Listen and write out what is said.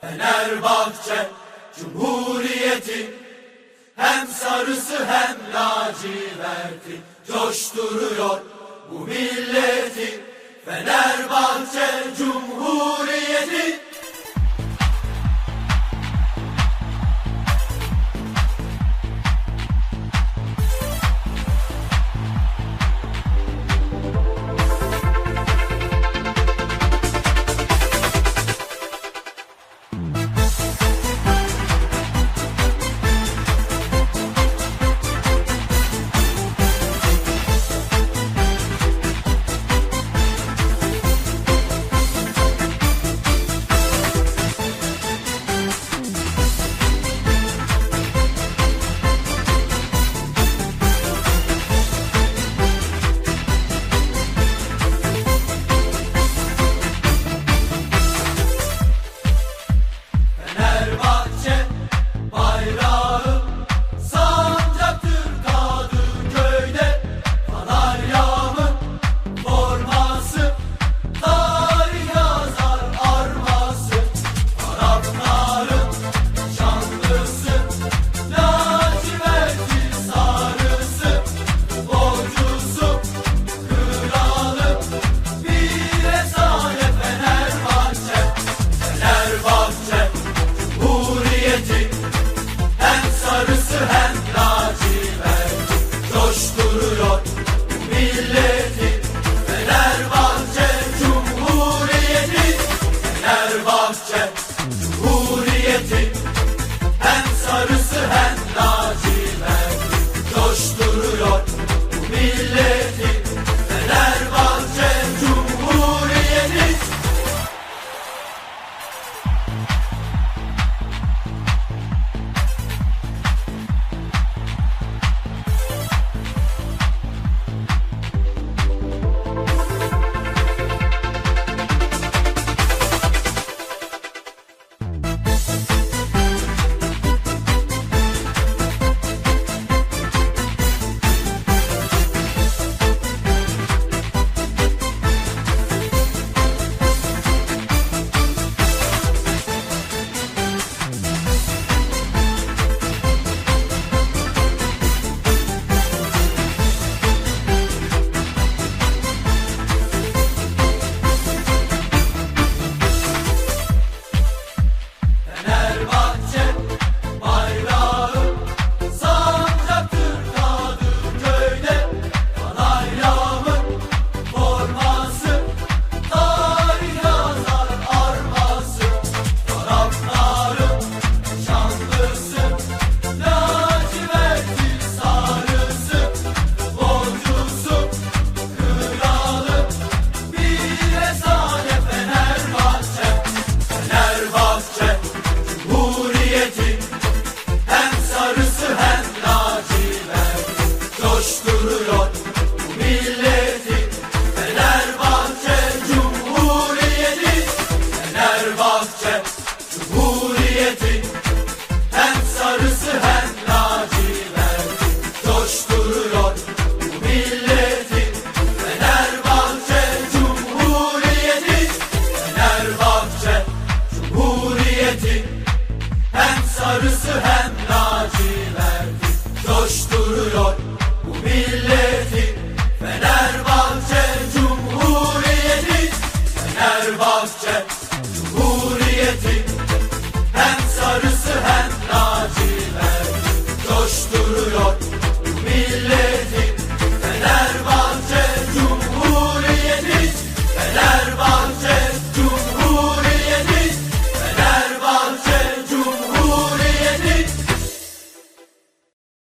Fenerbahçe Cumhuriyeti hem sarısı hem laciverti coşturuyor bu milleti. Fenerbahçe Cumhuriyeti coşturuyor milleti Fenerbahçe Cumhuriyeti Fenerbahçe Cumhuriyeti. Hem sarısı hem lacivert Coşturuyor milleti sarısı hem laciverti Coşturuyor bu milleti. Fenerbahçe Cumhuriyeti Fenerbahçe Cumhuriyeti.